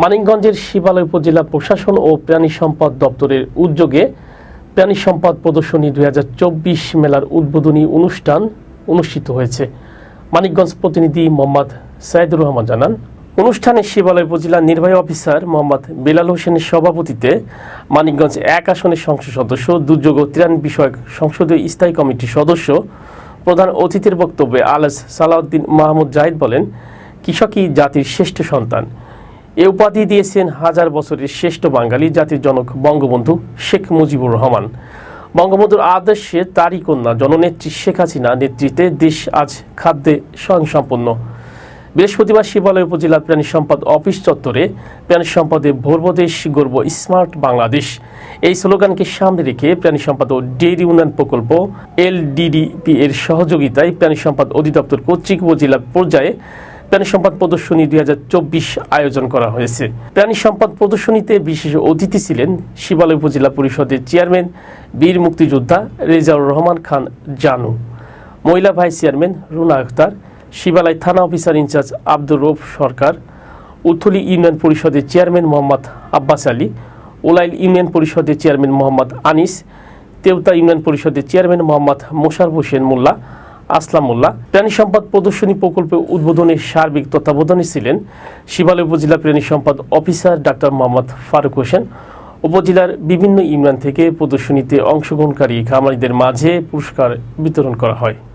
মানিকগঞ্জের শিবালয় উপজেলা প্রশাসন ও প্রাণী সম্পদ দপ্তরের উদ্যোগে প্রাণী সম্পদ প্রদর্শনী দুই হাজার চব্বিশ মেলার উদ্বোধনী অনুষ্ঠান অনুষ্ঠিত হয়েছে। মানিকগঞ্জ প্রতিনিধি মোহাম্মদ সাইদুর রহমান জানান, অনুষ্ঠানে শিবালয় উপজেলা নির্বাহী অফিসার মোহাম্মদ বেলাল হোসেনের সভাপতিতে মানিকগঞ্জ এক আসনের সংসদ সদস্য, দুর্যোগ ও ত্রাণ বিষয়ক সংসদীয় স্থায়ী কমিটির সদস্য, প্রধান অতিথির বক্তব্যে আলাস সালাউদ্দিন মাহমুদ জাহিদ বলেন, কৃষকই জাতির শ্রেষ্ঠ সন্তান। এ উপাধি দিয়েছেন হাজার বছরের শ্রেষ্ঠ বাঙালি জাতির জনক বঙ্গবন্ধু শেখ মুজিবুর রহমান। বঙ্গবন্ধুর আদর্শে তারই কন্যা জননেত্রী শেখ হাসিনা নেতৃত্বে দেশ আজ খাদ্যে স্বয়ংসম্পন্ন। বৃহস্পতিবার শিবালয় উপজেলা প্রাণী সম্পদ অফিস চত্বরে প্রাণী সম্পদে ভোরবদেশ গর্ব স্মার্ট বাংলাদেশ। এই স্লোগানকে সামনে রেখে প্রাণী সম্পদ ও ডেইরি উন্নয়ন প্রকল্প এলডিডিপি এর সহযোগিতায় প্রাণী সম্পদ অধিদপ্তর কর্তৃক উপজেলা পর্যায়ে প্রাণী সম্পদ প্রদর্শনী দুই আয়োজন করা হয়েছে। প্রাণী সম্পদ প্রদর্শনীতে বিশেষ অতিথি ছিলেন শিবালয় উপজেলা পরিষদের চেয়ারম্যান, বীর মুক্তিযোদ্ধা রেজাউর রহমান খান জানু, মহিলা ভাইস চেয়ারম্যান রুনা আখতার, শিবালয় থানা officer in charge Abdur Rouf Sarkar Uthli union পরিষদের চেয়ারম্যান মোহাম্মদ আব্বাস আলী, ওলাইল ইউনিয়ন পরিষদের চেয়ারম্যান মোহাম্মদ আনিস তেওতা ইউনিয়ন পরিষদের চেয়ারম্যান মোহাম্মদ মোশার হোসেন মোল্লা আসলাম মোল্লা প্রাণী সম্পদ প্রদর্শনী প্রকল্পে উদ্বোধনের সার্বিক তত্ত্বাবধানে ছিলেন শিবালয় উপজেলা প্রাণী সম্পদ অফিসার ডাক্তার মোহাম্মদ ফারুক হোসেন। উপজেলার বিভিন্ন ইউনিয়ন থেকে প্রদর্শনীতে অংশগ্রহণকারী খামারিদের মাঝে পুরস্কার বিতরণ করা হয়।